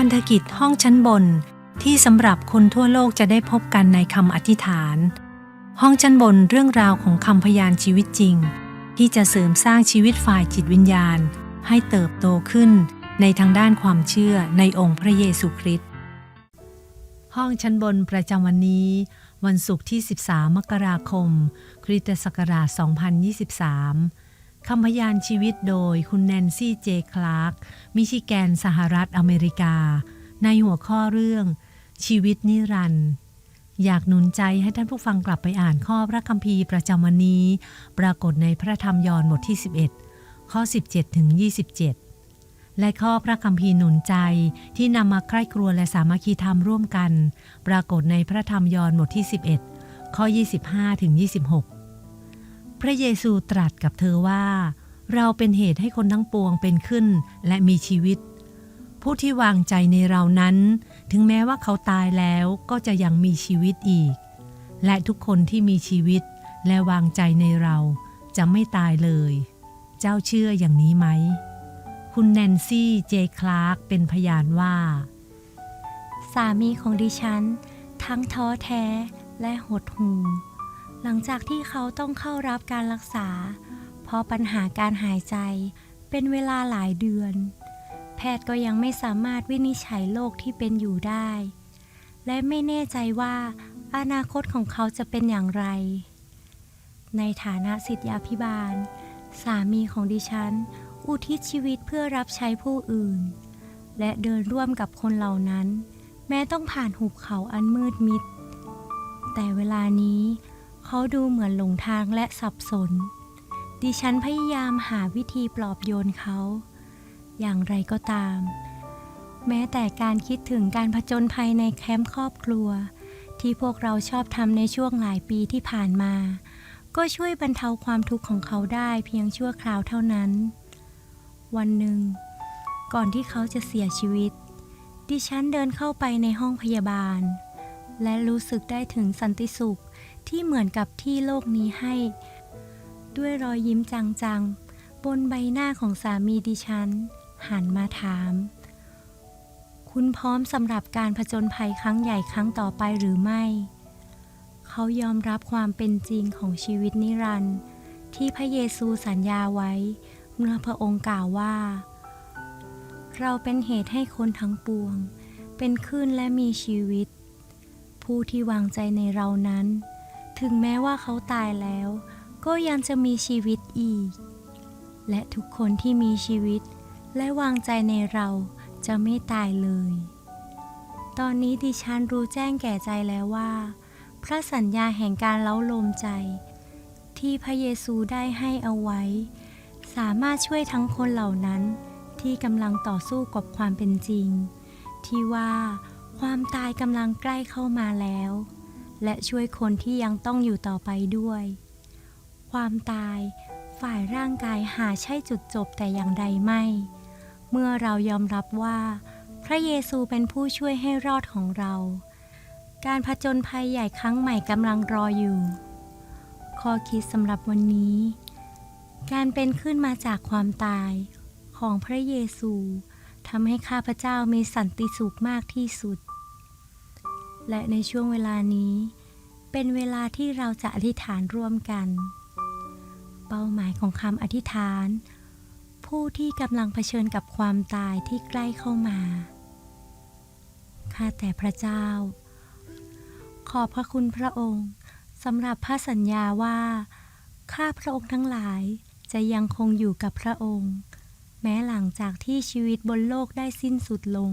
พันธกิจห้องชั้นบน ที่สำหรับคนทั่วโลกจะได้พบกันในคำอธิษฐาน ห้องชั้นบนเรื่องราวของคำพยานชีวิตจริง ที่จะเสริมสร้างชีวิตฝ่ายจิตวิญญาณ ให้เติบโตขึ้นในทางด้านความเชื่อในองค์พระเยซูคริสต์ห้องชั้นบนประจำวันนี้ วันศุกร์ที่ 13 มกราคม คริสตศักราช 2023 คำพยานชีวิตโดยคุณแนนซี่เจคลาร์กมิชิแกนสหรัฐอเมริกา ในหัวข้อเรื่อง ชีวิตนิรันดร์อยากหนุนใจให้ท่านผู้ฟังกลับไปอ่านข้อพระคัมภีร์ประจำวันนี้ ปรากฏในพระธรรมยอห์นบทที่ 11 ข้อ 17 ถึง 27 และข้อพระคัมภีร์หนุนใจที่นำมาใคร่ครัวและสามัคคีธรรมร่วมกัน ปรากฏในพระธรรมยอห์นบทที่ 11 ข้อ 25 ถึง 26 พระเยซูตรัสกับเธอว่า เราเป็นเหตุให้คนทั้งปวงเป็นขึ้นและมีชีวิต ผู้ที่วางใจในเรานั้น ถึงแม้ว่าเขาตายแล้วก็จะยังมีชีวิตอีก และทุกคนที่มีชีวิตและวางใจในเราจะไม่ตายเลย เจ้าเชื่ออย่างนี้ไหม คุณแนนซี่เจคลาร์กเป็นพยานว่า สามีของดิฉัน ทั้งท้อแท้และหดหู่ หลังจากที่เขาต้องเข้ารับการรักษา เพราะปัญหาการหายใจเป็นเวลาหลายเดือน แพทย์ก็ยังไม่สามารถวินิจฉัยโรคที่เป็นอยู่ได้ และไม่แน่ใจว่าอนาคตของเขาจะเป็นอย่างไร ในฐานะสิทธยาพิบาล สามีของดิฉัน อุทิศชีวิตเพื่อรับใช้ผู้อื่น และเดินร่วมกับคนเหล่านั้น แม้ต้องผ่านหุบเขาอันมืดมิด แต่เวลานี้ เขาดูเหมือนหลงทางและสับสน ดิฉันพยายามหาวิธีปลอบโยนเขา อย่างไรก็ตาม แม้แต่การคิดถึงการผจญภัยในแคมป์ครอบครัว ที่พวกเราชอบทำในช่วงหลายปีที่ผ่านมา ก็ช่วยบรรเทาความทุกข์ของเขาได้เพียงชั่วคราวเท่านั้น วันหนึ่ง ก่อนที่เขาจะเสียชีวิต ดิฉันเดินเข้าไปในห้องพยาบาล และรู้สึกได้ถึงสันติสุข ที่เหมือนกับที่โลกนี้ให้ ด้วยรอยยิ้มจางๆ บนใบหน้าของสามีดิฉัน หันมาถาม คุณพร้อมสำหรับการผจญภัยครั้งใหญ่ครั้งต่อไปหรือไม่ เขายอมรับความเป็นจริงของชีวิตนิรันดร์ที่พระเยซูสัญญาไว้ เมื่อพระองค์กล่าวว่า เราเป็นเหตุให้คนทั้งปวง เป็นขึ้นและมีชีวิต ผู้ที่วางใจในเรานั้น ถึงแม้ว่าเขาตายแล้ว ก็ยังจะมีชีวิตอีก และทุกคนที่มีชีวิต และวางใจในเราจะไม่ตายเลย ตอนนี้ดิฉันรู้แจ้งแก่ใจแล้วว่า พระสัญญาแห่งการเล้าโลมใจ ที่พระเยซูได้ให้เอาไว้ สามารถช่วยทั้งคนเหล่านั้น ที่กำลังต่อสู้กับความเป็นจริง ที่ว่าความตายกำลังใกล้เข้ามาแล้ว และช่วยคนที่ยังต้องอยู่ต่อไปด้วย ความตาย ฝ่ายร่างกายหาใช่จุดจบแต่อย่างใดไม่ เมื่อเรายอมรับว่า พระเยซูเป็นผู้ช่วยให้รอดของเรา การผจญภัยใหญ่ครั้งใหม่กำลังรออยู่ ข้อคิดสำหรับวันนี้ การเป็นขึ้นมาจากความตายของพระเยซูทำให้ข้าพเจ้ามีสันติสุขมากที่สุด และในช่วงเวลานี้ เป็นเวลาที่เราจะอธิษฐานร่วมกัน เป้าหมายของคำอธิษฐาน ผู้ที่กำลังเผชิญกับความตายที่ใกล้เข้ามา ข้าแต่พระเจ้า ขอบพระคุณพระองค์สำหรับพระสัญญาว่า ข้าพระองค์ทั้งหลายจะยังคงอยู่กับพระองค์ แม้หลังจากที่ชีวิตบนโลกได้สิ้นสุดลง